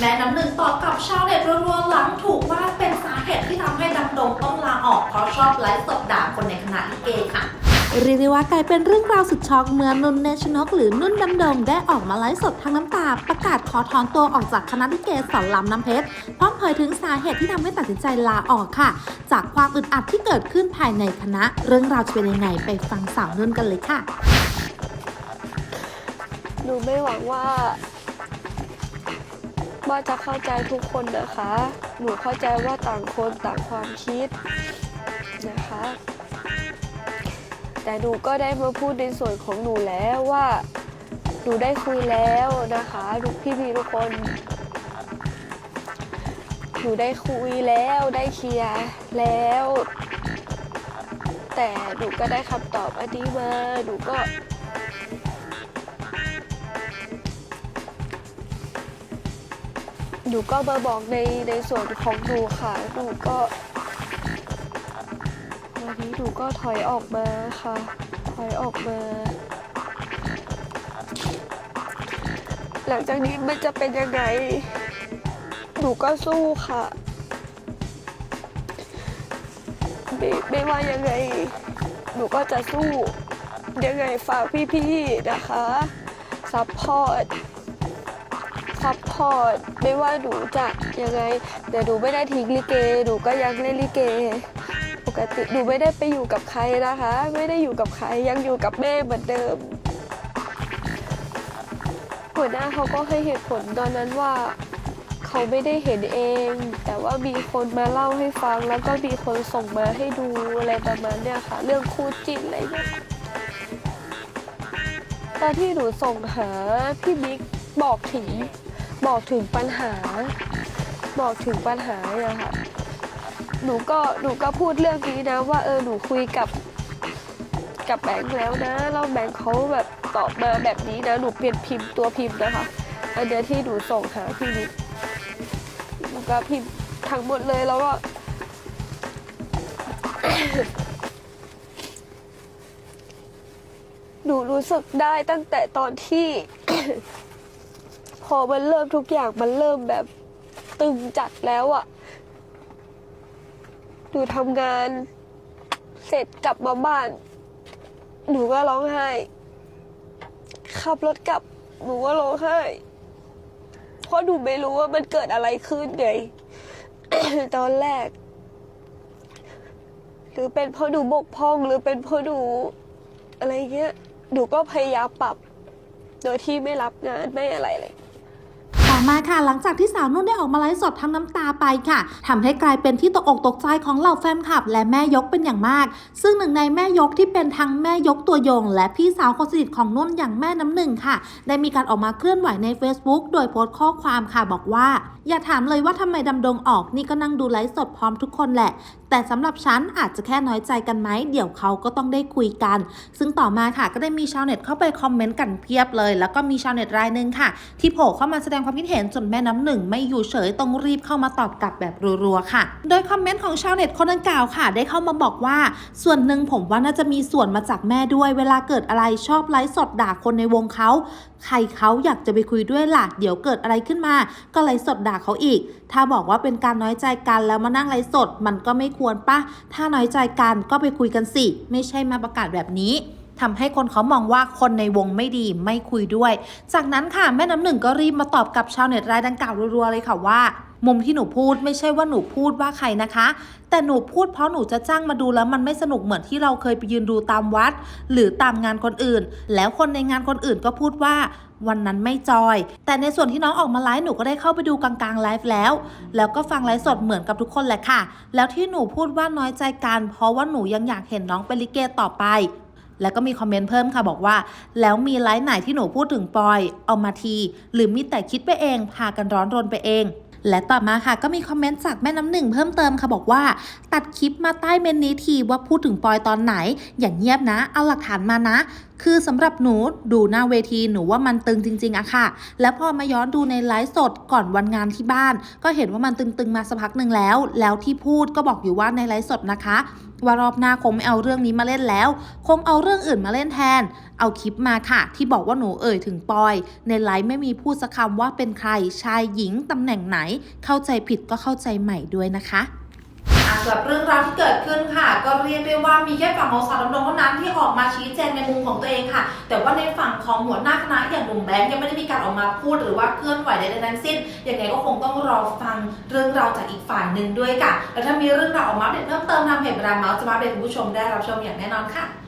แม่น้ำหนึ่งตอบกับชาวเน็ตรัวๆหลังถูกว่าเป็นสาเหตุที่ทำให้ดำดงต้องลาออกเพราะชอบไลฟ์สดด่าคนในคณะลิเกค่ะเรียกได้ว่ากลายเป็นเรื่องราวสุดช็อกเมื่อนุ่นเนชนกหรือนุ่นดำดงได้ออกมาไลฟ์สดทั้งน้ำตา ประกาศขอถอนตัวออกจากคณะลิเกสอนลำน้ำเพชรพร้อมเผยถึงสาเหตุที่ทำให้ตัดสินใจลาออกค่ะ จากความอึดอัดที่เกิดขึ้นภายในคณะ เรื่องราวจะเป็นยังไงไปฟังสาวนุ่นกันเลยค่ะหนูไม่หวังว่า ว่าจะเข้าใจทุกคนนะคะ หนูเข้าใจว่าต่างคนต่างความคิดนะคะ แต่หนูก็ได้มาพูดในส่วนของหนูแล้วว่า หนูได้คุยแล้วนะคะทุกพี่พี่ทุกคน หนูได้คุยแล้วได้เคลียร์แล้ว แต่หนูก็ได้คำตอบอันนี้มาหนูก็ หนูก็มาบอกในในส่วนของหนูค่ะ หนูก็วันนี้หนูก็ถอยออกมาค่ะ ถอยออกมา หลังจากนี้มันจะเป็นยังไง หนูก็สู้ค่ะ ไม่ไม่ว่ายังไง หนูก็จะสู้ ยังไงฝากพี่ๆนะคะ ซัพพอร์ต ซัพพอร์ตไม่ว่าหนูจะยังไงแต่หนูไม่ได้ทิ้งลิเกหนูก็ยังเล่นลิเก ปกติหนูไม่ได้ไปอยู่กับใครนะคะ ไม่ได้อยู่กับใครยังอยู่กับแม่เหมือนเดิมหัวหน้าเขาก็ให้เหตุผลตอนนั้นว่าเขาไม่ได้เห็นเอง แต่ว่ามีคนมาเล่าให้ฟังแล้วก็มีคนส่งมาให้ดูอะไรประมาณเนี้ยค่ะ เรื่องคู่จิ้นอะไรเงี้ยตอนที่หนูส่งหาพี่บิ๊กบอกถึง บอกถึงปัญหา บอกถึงปัญหาอะค่ะหนูก็หนูก็พูดเรื่องนี้นะ ว่าเออหนูคุยกับกับแบงค์แล้วนะแล้วแบงค์เขาแบบตอบมาแบบนี้นะหนูเปลี่ยนพิมพ์ตัวพิมพ์นะคะอันเดียที่หนูส่งหาพี่นิดหนูก็พิมพ์ทั้งหมดเลยแล้วก็หนูรู้สึกได้ตั้งแต่ตอนที่ พอมันเริ่มทุกอย่างมันเริ่มแบบตึงจัดแล้วอะ่ะหนูทำงาน เสร็จกลับมาบ้าน หนูก็ร้องไห้ ขับรถกลับ หนูก็ร้องไห้ เพราะหนูไม่รู้ว่ามันเกิดอะไรขึ้นไงตอนแรก หรือเป็นเพราะหนูบกพร่องหรือเป็นเพราะหนูอะไรเงี้ย หนูก็พยายามปรับ โดยที่ไม่รับงานไม่อะไรเลย มาค่ะ หลังจากที่สาวนุ่นได้ออกมาไลฟ์สดทั้งน้ำตาไปค่ะทำให้กลายเป็นที่ตกอกตกใจของเหล่าแฟนคลับ และแม่ยกเป็นอย่างมาก ซึ่งหนึ่งในแม่ยกที่เป็นทั้งแม่ยกตัวยง และพี่สาวคนสนิทของนุ่นอย่างแม่น้ำหนึ่งค่ะ ได้มีการออกมาเคลื่อนไหวใน Facebook โดยโพสต์ข้อความค่ะบอกว่า อย่าถามเลยว่าทำไมดำดงออกนี่ก็นั่งดูไลฟ์สดพร้อมทุกคนแหละ แต่สำหรับฉันอาจจะแค่น้อยใจกันไหมเดี๋ยวเขาก็ต้องได้คุยกัน ซึ่งต่อมาค่ะก็ได้มีชาวเน็ตเข้าไปคอมเมนต์กันเพียบเลย แล้วก็มีชาวเน็ตรายหนึ่งค่ะ ที่โผล่เข้ามาแสดงความคิดเห็นจนแม่น้ำหนึ่งไม่อยู่เฉยต้องรีบเข้ามาตอบกลับแบบรัวๆค่ะ โดยคอมเมนต์ของชาวเน็ตคนดังกล่าวค่ะ ได้เข้ามาบอกว่า ส่วนหนึ่งผมว่าน่าจะมีส่วนมาจากแม่ด้วย เวลาเกิดอะไรชอบไลฟ์สดด่าคนในวงเขาใครเขาอยากจะไปคุยด้วยล่ะเดี๋ยวเกิดอะไรขึ้นมา ก็ไลฟ์สดด่าเขาอีก ถ้าบอกว่าเป็นการน้อยใจกันแล้วมานั่งไลฟ์สดมันก็ไม่ควรปะถ้าน้อยใจกันก็ไปคุยกันสิ ไม่ใช่มาประกาศแบบนี้ ทำให้คนเขามองว่าคนในวงไม่ดีไม่คุยด้วย จากนั้นค่ะแม่น้ำหนึ่งก็รีบมาตอบกับชาวเน็ตรายดังกล่าวรัวๆเลยค่ะว่ามุมที่หนูพูดไม่ใช่ว่าหนูพูดว่าใครนะคะ แต่หนูพูดเพราะหนูจะจ้างมาดูแล้วมันไม่สนุกเหมือนที่เราเคยไปยืนดูตามวัด หรือตามงานคนอื่น แล้วคนในงานคนอื่นก็พูดว่าวันนั้นไม่จอย แต่ในส่วนที่น้องออกมาไลฟ์หนูก็ได้เข้าไปดูกลางๆไลฟ์แล้ว แล้วก็ฟังไลฟ์สดเหมือนกับทุกคนแหละค่ะ แล้วที่หนูพูดว่าน้อยใจกัน เพราะว่าหนูยังอยากเห็นน้องเป็นลิเกต่อไป แล้วก็มีคอมเมนต์เพิ่มค่ะบอกว่า แล้วมีไลฟ์ไหนที่หนูพูดถึงปอย เอามาที หรือมีแต่คิดไปเอง พากันร้อนรนไปเองและต่อมาค่ะก็มีคอมเมนต์จากแม่น้ำหนึ่งเพิ่มเติมค่ะบอกว่า ตัดคลิปมาใต้เมนนี้ทีว่าพูดถึงปอยตอนไหน อย่างเงียบนะ เอาหลักฐานมานะ คือสำหรับหนูดูหน้าเวทีหนูว่ามันตึงจริง ๆอะค่ะ แล้วพอมาย้อนดูในไลฟ์สดก่อนวันงานที่บ้าน ก็เห็นว่ามันตึงๆมาสักพักหนึ่งแล้ว แล้วที่พูดก็บอกอยู่ว่าในไลฟ์สดนะคะ ว่ารอบหน้าคงไม่เอาเรื่องนี้มาเล่นแล้ว คงเอาเรื่องอื่นมาเล่นแทน เอาคลิปมาค่ะ ที่บอกว่าหนูเอ่ยถึงปอย ในไลฟ์ไม่มีพูดสักคำว่าเป็นใครชายหญิงตำแหน่งไหน เข้าใจผิดก็เข้าใจใหม่ด้วยนะคะอะ สำหรับเรื่องราวที่เกิดขึ้นค่ะ ก็เรียกได้ว่ามีแค่ฝั่งของสาวดำดงเท่านั้นที่ออกมาชี้แจงในมุมของตัวเองค่ะ แต่ว่าในฝั่งของหัวหน้าคณะอย่างหนุ่มแบงค์ยังไม่ได้มีการออกมาพูดหรือว่าเคลื่อนไหวใดๆทั้งสิ้นยังไงก็คงต้องรอฟังเรื่องราวจากอีกฝ่ายหนึ่งด้วยค่ะ แล้วถ้ามีเรื่องราวออกมาเด็ดเพิ่มเติมนำเพจบราเมาส์จะมาเป็นคุณผู้ชมได้รับชมอย่างแน่นอนค่ะ